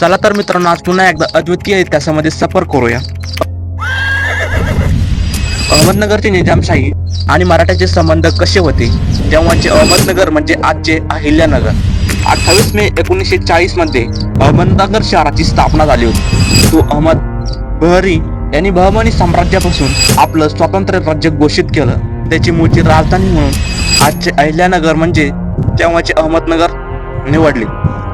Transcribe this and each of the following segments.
चला तर मित्रांनो आज पुन्हा एकदा अद्वितीय इतिहासामध्ये सफर करूया. अहमदनगरची निजामशाही आणि मराठ्याचे संबंध कसे होते? तेव्हाचे अहमदनगर म्हणजे आजचे अहिल्यानगर. अठ्ठावीस मे एकोणीसशे चाळीसमध्ये अहमदनगर शहराची स्थापना झाली होती. तो अहमद बहरी यांनी बहमनी साम्राज्यापासून आपलं स्वतंत्र राज्य घोषित केलं. त्याची मूळची राजधानी म्हणून आजचे अहिल्यानगर म्हणजे तेव्हाचे अहमदनगर निवडले.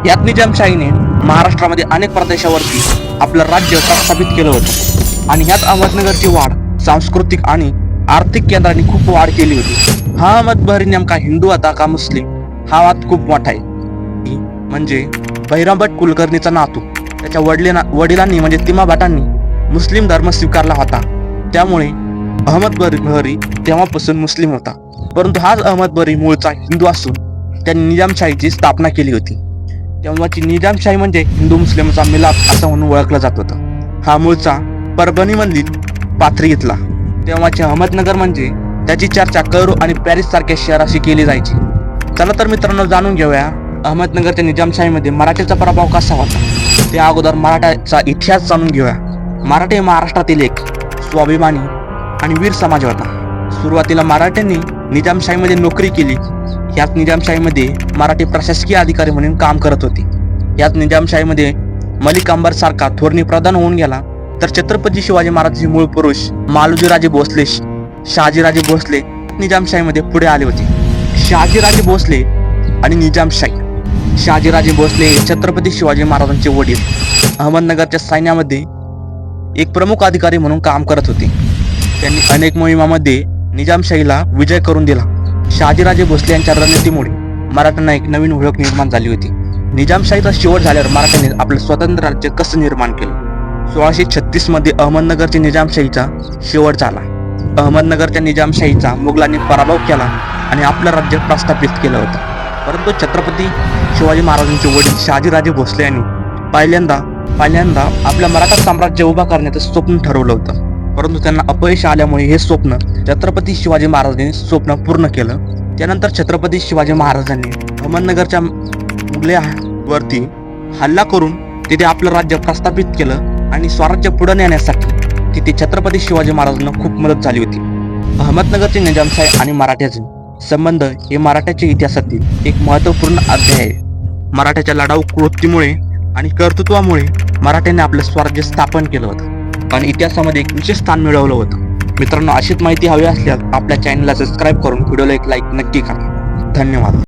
यात निजामशाहीने महाराष्ट्रामध्ये अनेक प्रदेशावरती आपलं राज्य प्रस्थापित केलं होतं. आणि ह्यात अहमदनगरची वाढ सांस्कृतिक आणि आर्थिक केंद्रांनी खूप वाढ केली होती. हा अहमद बहरी नेमका हिंदू होता का मुस्लिम? हा वाद खूप मोठा आहे. म्हणजे बहिराम भट कुलकर्णीचा नातू. त्याच्या वडिलांना वडिलांनी म्हणजे तिमा भटांनी मुस्लिम धर्म स्वीकारला होता. त्यामुळे अहमद बरी बहरी तेव्हापासून मुस्लिम होता. परंतु हाच अहमद बरी मूळचा हिंदू असून त्यांनी निजामशाहीची स्थापना केली होती. तेव्हाची निजामशाही म्हणजे हिंदू मुस्लिमचा मिलाप असं म्हणून ओळखलं जात होतं. हा मूळचा परभणीमधील पाथरी इथला. तेव्हाचे अहमदनगर म्हणजे त्याची चर्चा कैरो आणि पॅरिस सारख्या शहराशी केली जायची. चला तर मित्रांनो जाणून घेऊया अहमदनगरच्या निजामशाहीमध्ये मराठीचा प्रभाव कसा होता. त्या अगोदर मराठाचा इतिहास जाणून घेऊया. मराठी हे महाराष्ट्रातील एक स्वाभिमानी आणि वीर समाज होता. सुरुवातीला मराठ्यांनी निजामशाहीमध्ये नोकरी केली. ह्याच निजामशाहीमध्ये मराठी प्रशासकीय अधिकारी म्हणून काम करत होते. याच निजामशाहीमध्ये मलिक अंबर सारखा थोरणी प्रधान होऊन गेला. तर छत्रपती शिवाजी महाराजांचे मूळ पुरुष मालोजीराजे भोसले शहाजीराजे भोसले निजामशाहीमध्ये पुढे आले होते. शहाजीराजे भोसले आणि निजामशाही. शहाजीराजे भोसले हे छत्रपती शिवाजी महाराजांचे वडील. अहमदनगरच्या सैन्यामध्ये एक प्रमुख अधिकारी म्हणून काम करत होते. त्यांनी अनेक मोहिमामध्ये निजामशाहीला विजय करून दिला. शहाजीराजे भोसले यांच्या रणनीतीमुळे मराठ्यांना एक नवीन ओळख निर्माण झाली होती. निजामशाहीचा शेवट झाल्यावर मराठ्यांनी आपलं स्वतंत्र राज्य कसं निर्माण केलं? सोळाशे छत्तीसमध्ये अहमदनगरच्या निजामशाहीचा शेवट झाला. अहमदनगरच्या निजामशाहीचा मुघलांनी पराभव केला आणि आपलं राज्य प्रस्थापित केलं होतं. परंतु छत्रपती शिवाजी महाराजांचे वडील शहाजीराजे भोसले यांनी पहिल्यांदा पहिल्यांदा आपल्या मराठा साम्राज्य उभा करण्याचं स्वप्न ठरवलं होतं. परंतु त्यांना अपयश आल्यामुळे हे स्वप्न छत्रपती शिवाजी महाराजांनी स्वप्न पूर्ण केलं. त्यानंतर छत्रपती शिवाजी महाराजांनी अहमदनगरच्या मुघल्यावरती हल्ला करून तिथे आपलं राज्य प्रस्थापित केलं आणि स्वराज्य पुढे नेण्यासाठी तिथे छत्रपती शिवाजी महाराजांना खूप मदत झाली होती. अहमदनगरचे निजामशाही आणि मराठ्याचे संबंध हे मराठ्याच्या इतिहासातील एक महत्त्वपूर्ण अध्याय आहे. मराठ्याच्या लढाऊ वृत्तीमुळे आणि कर्तृत्वामुळे मराठ्याने आपलं स्वराज्य स्थापन केलं होतं. आणि इतिहासामध्ये एक विशेष स्थान मिळवलं होतं. मित्रांनो अशीच माहिती हवी असल्यास आपल्या चॅनलला सबस्क्राईब करून व्हिडिओला एक लाईक नक्की करा. धन्यवाद.